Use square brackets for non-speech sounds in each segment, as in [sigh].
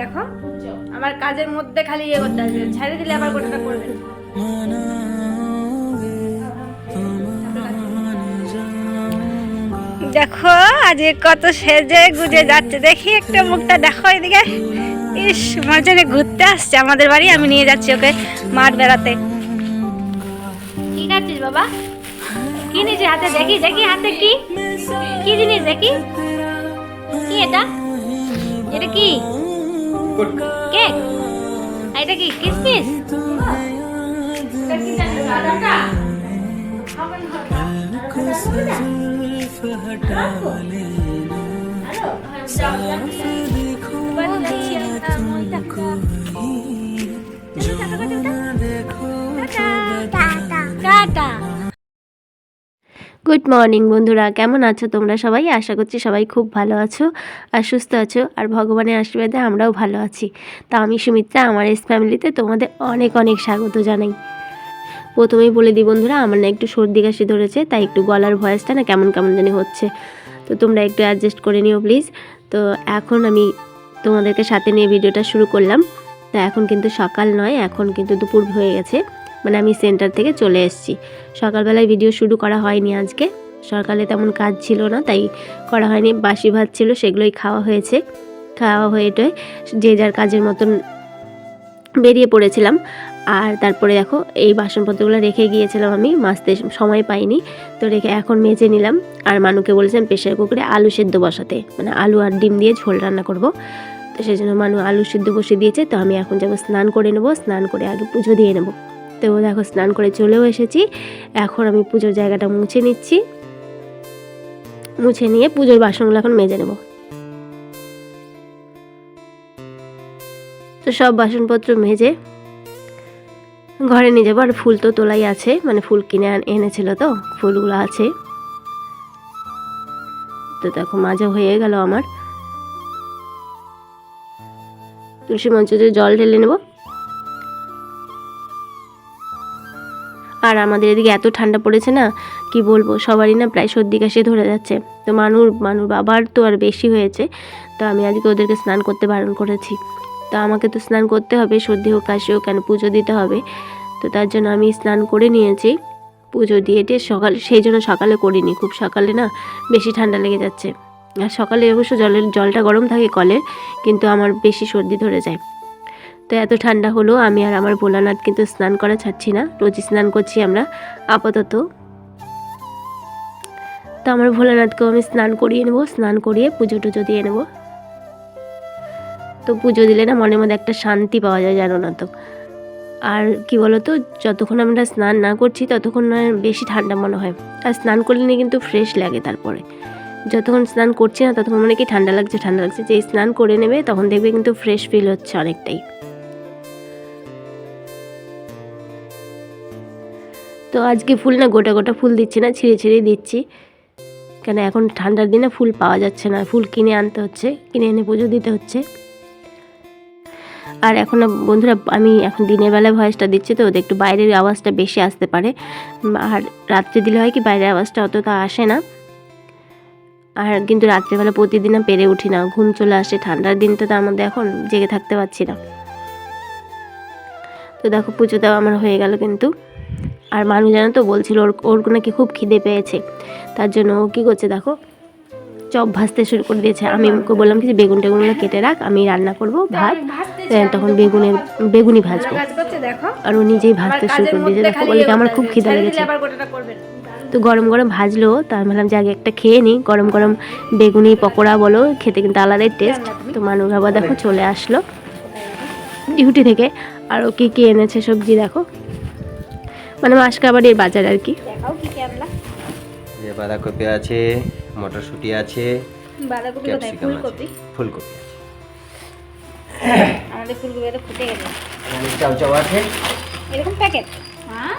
দেখো। আমার কাজের মধ্যে খালি ইয়ে করতে আসবে ছেড়ে দিলে আবার গোটাটা করবে। দেখো আজ কত সেজে গুজে যাচ্ছে। দেখি একটা মুখটা দেখো এদিকে। ইস, মনে ঘুরতে আসছে। আমাদের বাড়ি, আমি নিয়ে যাচ্ছি ওকে মাঠ বেড়াতে। কি খাচ্ছিস বাবা? কি নিয়েছিস হাতে? দেখি দেখি হাতে কি। কি জিনিস দেখি? কি এটা? এটা কি? কেক? এটা কি? কিসমিস? এটা কি গুড মর্নিং বন্ধুরা, কেমন আছো তোমরা সবাই? আশা করছি সবাই খুব ভালো আছো আর সুস্থ আছো আর ভগবানের আশীর্বাদে আমরাও ভালো আছি। তা আমি সুমিত্রা, আমার এস ফ্যামিলিতে তোমাদের অনেক অনেক স্বাগত জানাই। প্রথমেই বলে দিই বন্ধুরা, আমার না একটু সর্দি কাশি ধরেছে, তাই একটু গলার ভয়েসটা না কেমন কেমন জানি হচ্ছে। তো তোমরা একটু অ্যাডজাস্ট করে নিও প্লিজ তো এখন আমি তোমাদেরকে সাথে নিয়ে ভিডিওটা শুরু করলাম। তা এখন কিন্তু সকাল নয়, এখন কিন্তু দুপুর হয়ে গেছে। মানে আমি সেন্টার থেকে চলে এসেছি। সকালবেলায় ভিডিও শুরু করা হয়নি আজকে। সকালে তেমন কাজ ছিল না, তাই করা হয়নি। বাসি ভাত ছিল, সেগুলোই খাওয়া হয়েছে। খাওয়া হয়ে টয়ে যে যার কাজের মতন বেরিয়ে পড়েছিলাম। আর তারপরে দেখো, এই বাসনপত্রগুলো রেখে গিয়েছিলাম আমি মাছতে সময় পাইনি। তো রেখে এখন মেজে নিলাম। আর মানুকে বলেছিলাম প্রেশার কুকারে আলু সেদ্ধ বসাতে। মানে আলু আর ডিম দিয়ে ঝোল রান্না করব। তো সেই জন্য মানু আলু সেদ্ধ বসিয়ে দিয়েছে। তো আমি এখন যাব স্নান করে নেব। স্নান করে আগে পুজো দিয়ে নেব। তো দেখো, স্নান করে চলেও এসেছি। এখন আমি পুজোর জায়গাটা মুছে নিচ্ছি। মুছে নিয়ে পুজোর বাসনগুলো এখন মেজে নেব। তো সব বাসনপত্র মেজে ঘরে নিয়ে যাব। আর ফুল তো তোলাই আছে মানে ফুল কিনে এনেছিল তো, ফুলগুলো আছে। তো দেখো, মাজা হয়ে গেল আমার। তুলসী মঞ্চতে জল ঢেলে নেব। আর আমাদের এদিকে এত ঠান্ডা পড়েছে না, কি বলব, সবারই না প্রায় সর্দি কাশি ধরে যাচ্ছে। তো মানুর মানুর বাবার তো আর বেশি হয়েছে, তো আমি আজকে ওদেরকে স্নান করতে বারণ করেছি। তো আমাকে তো স্নান করতে হবে, সর্দি হোক, কাশি হোক, কেন পুজো দিতে হবে। তো তার জন্য আমি স্নান করে নিয়েছি। পুজো দিয়ে টিয়ে সকাল, সেই জন্য সকালে করিনি, খুব সকালে না বেশি ঠান্ডা লেগে যাচ্ছে। আর সকালে অবশ্য জলের, জলটা গরম থাকে কলের কিন্তু আমার বেশি সর্দি ধরে যায়। তো এত ঠান্ডা হলো, আমি আর আমার ভোলানাথ কিন্তু স্নান করা ছাড়ছি না, রোজই স্নান করছি আমরা, আপাতত। তো আমার ভোলানাথকেও আমি স্নান করিয়ে নেব, স্নান করিয়ে পুজো টুজো দিয়ে নেব। তো পুজো দিলে না মনের মধ্যে একটা শান্তি পাওয়া যায়, জানো না তো। আর কি বলতো, যতক্ষণ আমরা স্নান না করছি, ততক্ষণ না বেশি ঠান্ডা মনে হয়। আর স্নান করলে কিন্তু ফ্রেশ লাগে তারপরে। যতক্ষণ স্নান করছি না, ততক্ষণ মনে কি ঠান্ডা লাগছে ঠান্ডা লাগছে। যে স্নান করে নেবে, তখন দেখবে কিন্তু ফ্রেশ ফিল হচ্ছে অনেকটাই। তো আজকে ফুল না গোটা গোটা ফুল দিচ্ছি না, ছিঁড়ে ছিঁড়ে দিচ্ছি। কেন এখন ঠান্ডার দিনে ফুল পাওয়া যাচ্ছে না। ফুল কিনে আনতে হচ্ছে, কিনে এনে পুজো দিতে হচ্ছে। আর এখন বন্ধুরা, আমি এখন দিনের বেলায় ভয়েসটা দিচ্ছি তো একটু বাইরের আওয়াজটা বেশি আসতে পারে। আর রাত্রে দিলে হয় কি, বাইরের আওয়াজটা অতটা আসে না। আর কিন্তু রাত্রেবেলা প্রতিদিন পেরে উঠি না, ঘুম চলে আসে। ঠান্ডার দিনটা তো আমাদের এখন জেগে থাকতে পারছি না। তো দেখো পুজো দেওয়া আমার হয়ে গেল কিন্তু। আর মানুষ জানো তো বলছিল, ওর ওর নাকি খুব খিদে পেয়েছে। তার জন্য ও কী করছে দেখো চপ ভাজতে শুরু করে দিয়েছে। আমি ওকে বললাম কি যে বেগুন টেগুনগুলো কেটে রাখ আমি রান্না করব ভাত তখন বেগুনের। বেগুনি ভাজবো। দেখো। আর ও নিজেই ভাজতে শুরু করে দিয়েছে। দেখো বলে কি আমার খুব। খিদা লেগেছে। তো গরম গরম ভাজলো তো আমি ভাবলাম যে আগে একটা খেয়ে নিই। গরম গরম বেগুনি পকোড়া বলো খেতে কিন্তু আলাদাই টেস্ট তো মানুষ বাবা দেখো চলে আসলো। ডিউটি থেকে। আর ও কী কী এনেছে সবজি দেখো। মানে মাসকাবাড়ির বাজার আর কি। দেখাও কি কি আনলা। বাঁধাকপি আছে মটরশুঁটি আছে বাঁধাকপি কোথায় ফুলকপি? ফুলকপি আছে। আমাদের ফুলকপি তো ফুটে গেছে। এখানে চাউ চাউ আছে। এরকম প্যাকেট হ্যাঁ?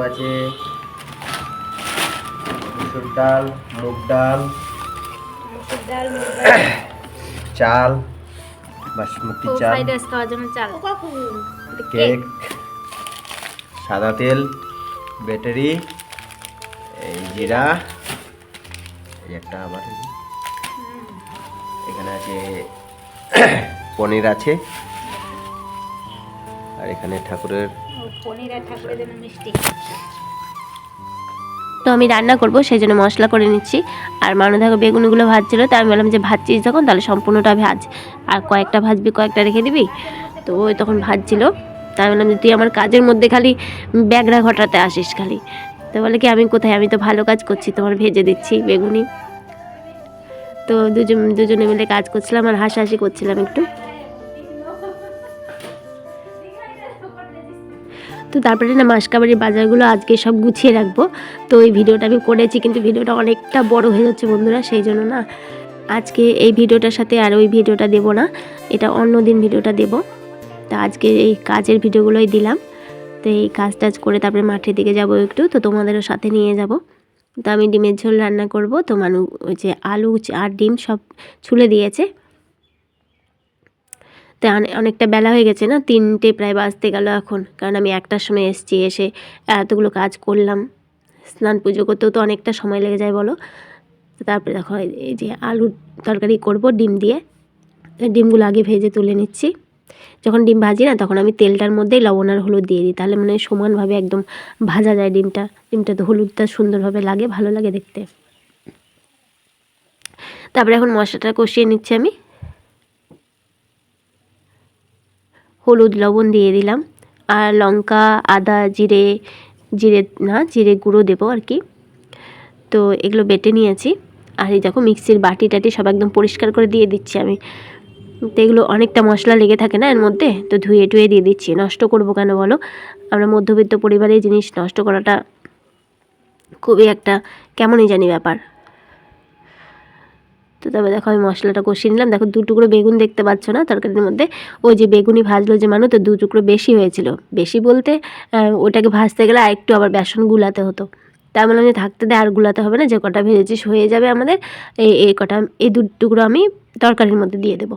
আছে। মসুর ডাল মুগ ডাল। ডাল [coughs] চাল বাসমতি চাল। খাওয়ার জন্য চাল। কেক সাদা তেল ব্যাটারি। এই জিরা এই একটা আবার। এখানে আছে পনির আছে। আর এখানে ঠাকুরের পনির আর ঠাকুরের জন্য মিষ্টি। তো আমি রান্না করব সেই জন্য মশলা করে নিচ্ছি। আর মানু দেখো বেগুনগুলো ভাজছিল তাই আমি বললাম যে ভাজছিস যখন তাহলে সম্পূর্ণটা ভাজ। আর কয়েকটা ভাজবি কয়েকটা রেখে দিবি? তো ওই তখন ভাজছিল। তাই বললাম যে তুই আমার কাজের মধ্যে খালি ব্যাগরা ঘটাতে আসিস খালি। তো বলে কি, আমি কোথায়? আমি তো ভালো কাজ করছি, তোমার ভেজে দিচ্ছি বেগুনি। তো দুজন, দুজনে মিলে কাজ করছিলাম আর হাসাহাসি করছিলাম একটু। তো তারপরে না মাসকাবাড়ির বাজারগুলো আজকে সব গুছিয়ে রাখব। তো এই ভিডিওটা আমি করেছি, কিন্তু ভিডিওটা অনেকটা বড় হয়ে যাচ্ছে বন্ধুরা, সেই জন্য না আজকে এই ভিডিওটার সাথে আর ওই ভিডিওটা দেব না, এটা অন্য দিন ভিডিওটা দেব। তা আজকে এই কাজের ভিডিওগুলোই দিলাম। তো এই কাজ টাজ করে তারপরে মাঠের দিকে যাব একটু, তো তোমাদেরও সাথে নিয়ে যাব। তো আমি ডিমের ঝোল রান্না করব, তো মানু ওই যে আলু আর ডিম সব ছুলে দিয়েছে। তো অনে- অনেকটা বেলা হয়ে গেছে না, তিনটে প্রায় বাজতে গেল এখন, কারণ আমি একটার সময় এসেছি, এসে এতগুলো কাজ করলাম। স্নান পুজো করতেও তো অনেকটা সময় লেগে যায় বলো। তো তারপরে দেখো এই যে আলুর তরকারি করব ডিম দিয়ে, ডিমগুলো আগে ভেজে তুলে নিচ্ছি। যখন ডিম ভাজি না, তখন আমি তেলটার মধ্যেই লবণ আর হলুদ দিয়ে দিই। তাহলে মানে সমানভাবে একদম ভাজা যায় ডিমটা। ডিমটা তো হলুদটা সুন্দরভাবে লাগে, ভালো লাগে দেখতে। তারপরে এখন মশলাটা কষিয়ে নিচ্ছি আমি। হলুদ, লবণ দিয়ে দিলাম। আর লঙ্কা, আদা, জিরে জিরে, না, জিরে গুঁড়ো দেবো আর কি। তো এগুলো বেটে নিয়েছি। আর এই দেখো মিক্সির বাটি টাটি সব একদম পরিষ্কার করে দিয়ে দিচ্ছি আমি। তো এগুলো অনেকটা মশলা লেগে থাকে না এর মধ্যে? তো ধুয়ে টুয়ে দিয়ে দিচ্ছি। নষ্ট করব কেন বলো? আমরা মধ্যবিত্ত পরিবারের জিনিস নষ্ট করাটা খুবই একটা কেমনই জানি ব্যাপার। তো তবে দেখো আমি মশলাটা কষিয়ে নিলাম। দেখো দু টুকরো বেগুন দেখতে পাচ্ছ না তরকারির মধ্যে? ওই যে বেগুনি ভাজলো যে মানুষ তো দু টুকরো বেশি হয়েছিল। বেশি বলতে ওটাকে ভাজতে গেলে একটু আবার বেসন গুলাতে হতো। তাই বললাম যে থাকতে দেয় আর গুলাতে হবে না, যে কটা ভেজেছিস হয়ে যাবে আমাদের। এই এই কটা এই দু টুকরো আমি তরকারির মধ্যে দিয়ে দেবো।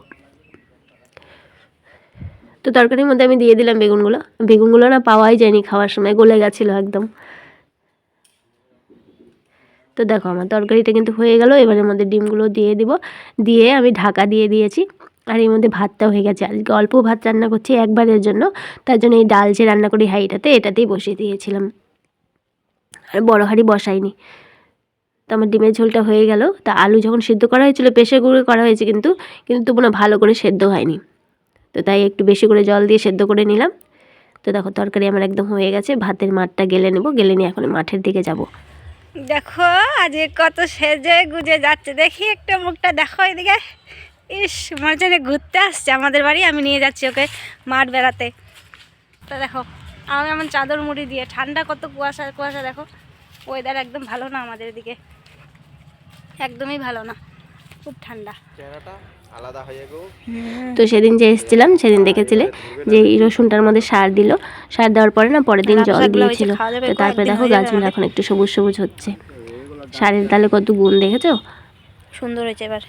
তো তরকারির মধ্যে আমি দিয়ে দিলাম বেগুনগুলো। বেগুনগুলো না পাওয়াই যায়নি খাওয়ার সময়, গলে গেছিল একদম। তো দেখো আমার তরকারিটা কিন্তু হয়ে গেল এবারের মধ্যে ডিমগুলো দিয়ে দিব। দিয়ে আমি ঢাকা দিয়ে দিয়েছি, আর এর মধ্যে ভাতটা হয়ে গেছে। আজকে অল্প ভাত রান্না করছি একবারের জন্য, তার জন্য এই ডাল যে রান্না করি হাঁড়িটাতে, এটাতেই বসিয়ে দিয়েছিলাম। আর বড় হাঁড়ি বসাইনি। তো আমার ডিমের ঝোলটা হয়ে গেল। তা আলু যখন সিদ্ধ করা হয়েছিল প্রেশার কুকারে করা হয়েছে কিন্তু কিন্তু তবু না ভালো করে সেদ্ধ হয়নি। তো তাই একটু বেশি করে জল দিয়ে সেদ্ধ করে নিলাম। তো দেখো তরকারি আমার একদম হয়ে গেছে, ভাতের মাঠটা গেলে নেব, গেলে নিয়ে এখন মাঠের দিকে যাব। দেখো, আজকে কত সেজে গুজে যাচ্ছে। দেখি একটা মুখটা দেখো এদিকে। ইস, মনে ঘুরতে আসছে আমাদের বাড়ি, আমি নিয়ে যাচ্ছি ওকে মাঠ বেড়াতে। তো দেখো আমি আমার চাদর মুড়ি দিয়ে, ঠান্ডা কত কুয়াশা কুয়াশা দেখো। ওয়েদার একদম ভালো না আমাদের এদিকে। একদমই ভালো না। খুব ঠান্ডা। চেহারাটা আলাদা হয়ে গো। তো সেদিন যে এসেছিলাম সেদিন দেখেছিলে যে এই রসুনটার মধ্যে সার দিল। সার দেওয়ার পরে না পরের দিন জল দিয়েছিল। তো তারপরে দেখো গাছগুলো এখন একটু সবুজ সবুজ হচ্ছে। সারের ডালে কত গুণ দেখেছ? সুন্দর হয়েছে এবার।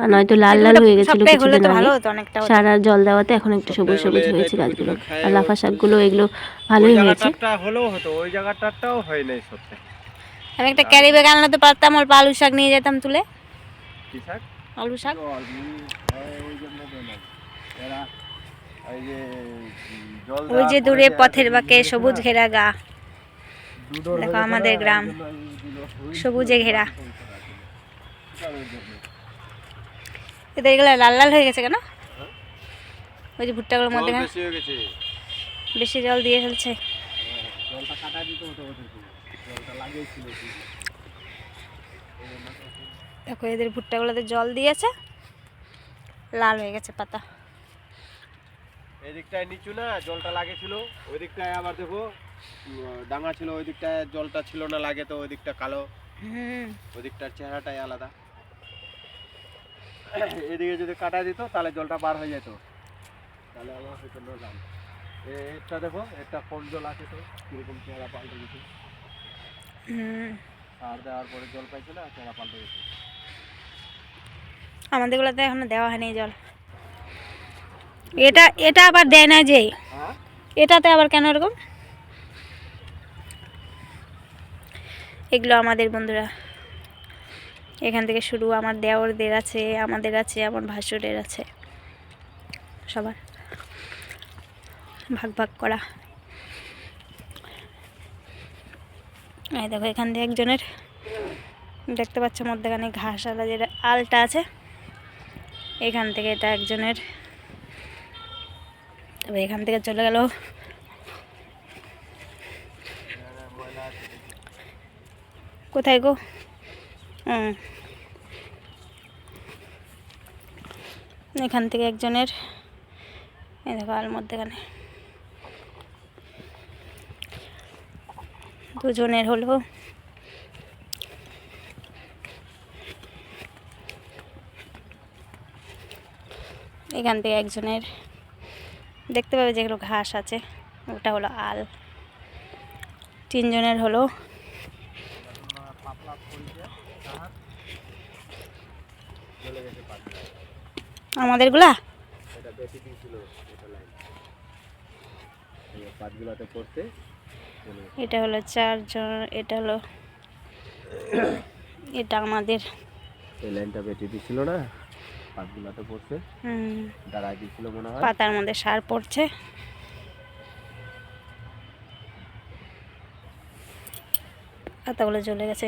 আর নয়তো লাল লাল হয়ে গেছিল কিছুদিন ভালো আগে। সার আর জল দেওয়াতে এখন একটু সবুজ সবুজ হয়েছে গাছগুলো। আর লাফা শাকগুলো এগুলো ভালোই হয়েছে। হলেও হতো ওই জায়গাটাও হয় নাই সত্যি আমি একটা ক্যারি ব্যাগ আনতে পারতাম অল্প আলু শাক নিয়ে যেতাম তুলে। আলু শাক? ওই যে দূরে পথের বাঁকে সবুজ ঘেরা গা। দেখো আমাদের গ্রাম। সবুজে ঘেরা। এদের এগুলো লাল লাল হয়ে গেছে কেন? ওই যে ভুট্টাগুলোর মধ্যে বেশি জল দিয়ে ফেলছে। দেখো এদের ভুট্টাগুলোতে জল দিয়েছে। লাল হয়ে গেছে পাতা। এই দিকটায় নিচু না জলটা লাগেছিল। ওই দিকটায় আবার দেখো ডাঙা ছিল ওই দিকটায় জলটা ছিল না লাগে তো ওই দিকটা কালো। ওই দিকটার চেহারাটাই আলাদা। এদিকে যদি কাটা দিত তাহলে জলটা পার হয়ে যেত। তাহলে আমার হয়তো নজাম এটা দেখো এটা কোন জল আছে তো? কীরকম চেহারা পাল্টে গেছে সার দেওয়ার পরে জল পাল্টে গেছে। এখনও দেওয়া হয়নি জল। এটা এটা আবার দেয় না যে? হ্যাঁ? এটাতে আবার কেন এরকম? এগুলো আমাদের বন্ধুরা। এখান থেকে শুরু আমার দেওরদের আছে আমাদের আছে আমার ভাসুরের আছে। সবার। ভাগ ভাগ করা। এই দেখো, এখান থেকে একজনের দেখতে পাচ্ছ মধ্যেখানে ঘাস আলা যেটা আলটা আছে। এখান থেকে এটা একজনের তবে এখান থেকে চলে গেল। কোথায় গো। এখান থেকে একজনের, এই দেখো, আল মধ্যেখানে। দুজনের হলো। এখান থেকে একজনের দেখতে পাবে যেগুলো ঘাস আছে, ওটা হলো আল। তিনজনের হলো। আমাদেরগুলা? পাতগুলোতে পড়তে। এটা হলো চারজন এটা হলো [coughs] এটা আমাদের। এই লাইনটা বেশি দিছিল না? পাতগুলোতে পড়তে হুম, দাঁড়ায় দিছিল মনে হয়। পাতার মধ্যে সার পড়ছে। পাতাগুলো জ্বলে গেছে।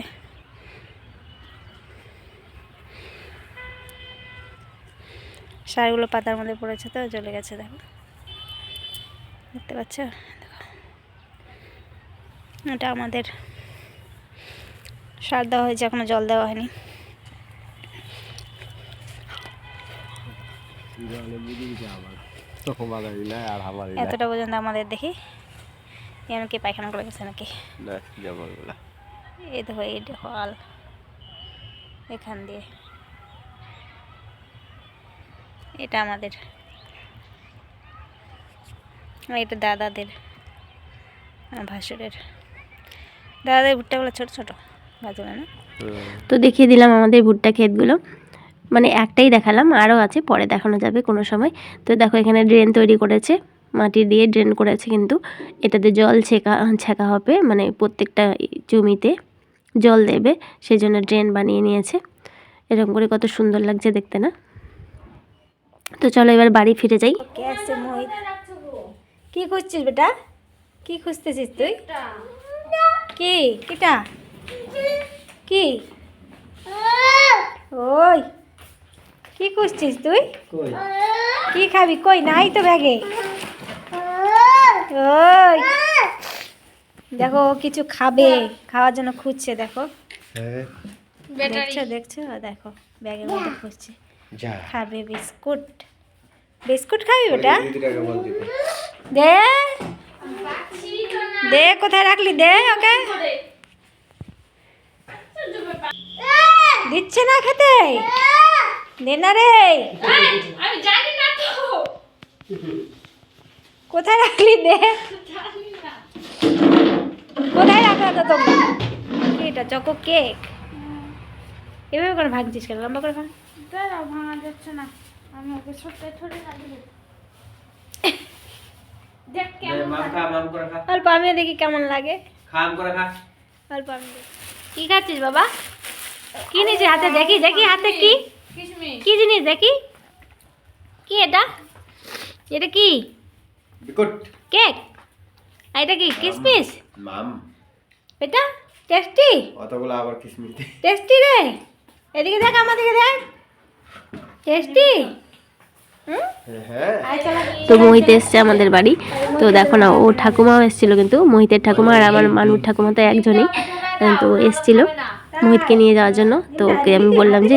সারগুলো পাতার মধ্যে পড়েছে তো জ্বলে গেছে দেখো। দেখতে পাচ্ছ? এটা আমাদের সার দেওয়া হয়েছে, এখনও জল দেওয়া হয়নি। এতটা পর্যন্ত আমাদের দেখি। যেন কি পায়খানা করে গেছে নাকি? এই দেখো এই দেখো, আল। এখান দিয়ে। এটা আমাদের। এটা দাদাদের ভাসুরের। দাদাদের ভুট্টাগুলো ছোট ছোট গাছগুলো না। তো দেখিয়ে দিলাম আমাদের ভুট্টা ক্ষেতগুলো। মানে একটাই দেখালাম আরও আছে পরে দেখানো যাবে কোনো সময়। তো দেখো এখানে ড্রেন তৈরি করেছে মাটি দিয়ে ড্রেন করেছে কিন্তু। এটাতে জল ছেঁকা ছেঁকা হবে মানে প্রত্যেকটা জমিতে জল দেবে সেই জন্য ড্রেন বানিয়ে নিয়েছে। এরকম করে কত সুন্দর লাগছে দেখতে না? তো চলো এবার বাড়ি ফিরে যাই। কে কি খুঁজছিস বেটা? কি খুঁজতেছিস তুই? কি? কিটা? কি? ওই। কি খুঁজছিস তুই? কি খাবি? কই? নাই তো ব্যাগে। ওই। দেখো ও কিছু খাবে। খাওয়ার জন্য খুঁজছে দেখো। হ্যাঁ। দেখছ দেখছ? দেখো ব্যাগের মধ্যে খুঁজছে। যা। খাবে বিস্কুট। বিস্কুট খাবি দিতে দে। দে, কোথায় রাখলি? দে, ওকে। দিচ্ছে না খেতে? দে না রে। কোথায় রাখলি? দে। কোথায় রাখলা তো তোমরা এটা চকো কেক। এভাবে করে ভাঙছিস কেন? লম্বা করে ভাঙ। ভাঙা যাচ্ছে না। আমি ওকে ছোট্ট ছোটে দেখ কেমন খা মাম করে খা। অল্প দেখি কেমন লাগে। খাম করে খা। অল্প আমি কি খাচ্ছিস বাবা? কি নিয়েছিস হাতে? দেখি দেখি হাতে কি? কি জিনিস দেখি? কি এটা? এটা কি? বিকুট কেক। আর এটা কি? কিসমিস মাম। এটা? টেস্টি? অতগুলো আবার কিসমিস টেস্টি রে। এদিকে দেখ আমার দিকে দেখ। টেস্টি? তো মোহিত এসছে আমাদের বাড়ি। তো দেখো না, ও ঠাকুমাও এসেছিল কিন্তু, মোহিতের ঠাকুমা আর আমার মানুর ঠাকুমা তো একজনই। তো এসছিল মোহিতকে নিয়ে যাওয়ার জন্য। তো ওকে আমি বললাম যে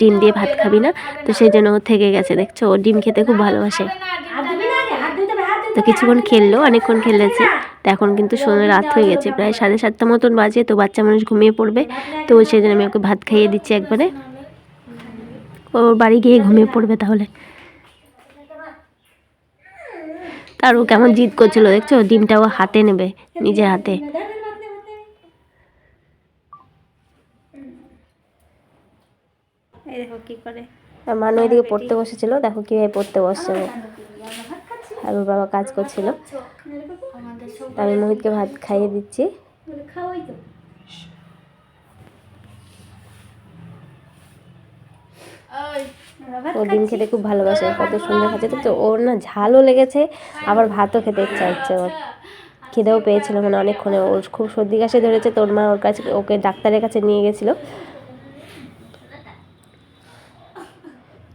ডিম দিয়ে ভাত খাবি না। তো সেই জন্য ও থেকে গেছে, দেখছ? ও ডিম খেতে খুব ভালোবাসে। তো কিছুক্ষণ খেললো, অনেকক্ষণ খেলেছে। তো এখন কিন্তু সন্ধ্যে রাত হয়ে গেছে, প্রায় সাড়ে সাতটা মতন বাজে। তো বাচ্চা মানুষ ঘুমিয়ে পড়বে। তো সেই জন্য আমি ওকে ভাত খাইয়ে দিচ্ছি একবারে। ওর বাড়ি গিয়ে ঘুমিয়ে পড়বে তাহলে। তার ও কেমন জিদ করছিল দেখছ? ডিমটা ও হাতে নেবে নিজের হাতে। এই দেখো কি করে। মানু এদিকে পড়তে বসেছিল দেখো কীভাবে পড়তে বসছে আর ওর বাবা কাজ করছিল। আমাদের সব আমি মোহিতকে ভাত খাইয়ে দিচ্ছি। খাওয়াই তো ওই ও ডিম খেতে খুব ভালোবাসে কত সুন্দর খাচ্ছে। তো ওর না ঝালও লেগেছে আবার ভাতও খেতে ইচ্ছা হচ্ছে ওর। খিদেও পেয়েছিল মানে অনেকক্ষণে। ওর খুব সর্দি কাশি ধরেছে তোর মা ওর কাছে ওকে ডাক্তারের কাছে নিয়ে গেছিল।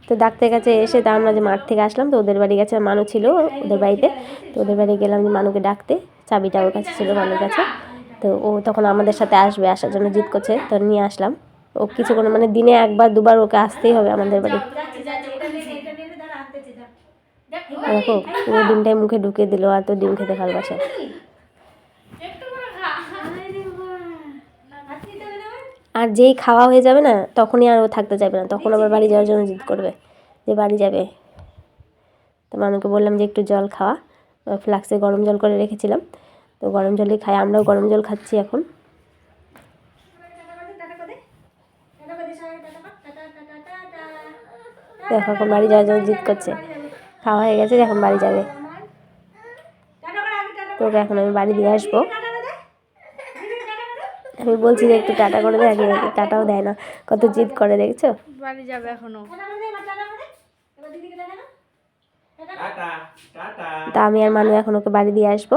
তো ডাক্তারের কাছে এসে তা আমরা যে মাঠ থেকে আসলাম তো ওদের বাড়ি গেছে মানু ছিল ওদের বাড়িতে। তো ওদের বাড়ি গেলাম যে মানুকে ডাকতে চাবিটা ওর কাছে ছিল মানুর কাছে। তো ও তখন আমাদের সাথে আসবে আসার জন্য জিদ করছে তো নিয়ে আসলাম। ও কিছুক্ষণ মানে দিনে একবার, দুবার ওকে আসতেই হবে আমাদের বাড়ি। দেখো, পুরো ডিমটাই মুখে ঢুকে দিল, আর তো ডিম খেতে ভালোবাসে। করে আরে যেই খাওয়া হয়ে যাবে না, তখনই আর ও থাকতে চাইবে না। তখন আবার বাড়ি যাওয়ার জন্য জিদ করবে, যে বাড়ি যাবে। তো মানুকে বললাম যে একটু জল খাওয়া। ফ্লাক্সে গরম জল করে রেখেছিলাম। তো গরম জলই খাই, আমরাও গরম জল খাচ্ছি এখন। দেখো এখন বাড়ি যাওয়ার জন্য জিদ করছে। খাওয়া হয়ে গেছে এখন বাড়ি যাবে। তো ওকে এখন আমি বাড়ি দিয়ে আসব। আমি বলছি যে একটু টাটা করে দেয় আগে টাটাও দেয় না। কত জিদ করে দেখছ? বাড়ি যাবে এখনও। Tata tata. তা আমি আর মানু এখন ওকে বাড়ি দিয়ে আসব।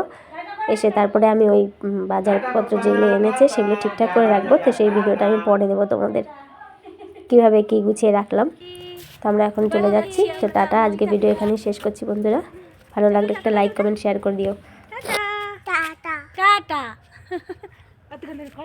এসে তারপরে আমি ওই বাজারপত্র যেগুলো এনেছে সেগুলো ঠিকঠাক করে রাখব। তো সেই ভিডিওটা আমি পরে দেবো তোমাদের। কীভাবে কী গুছিয়ে রাখলাম। তো আমরা এখন চলে যাচ্ছি। তো টাটা আজকে ভিডিও এখানেই শেষ করছি বন্ধুরা। ভালো লাগলে একটা লাইক কমেন্ট শেয়ার করে দিও। টাটা। টাটা। [laughs]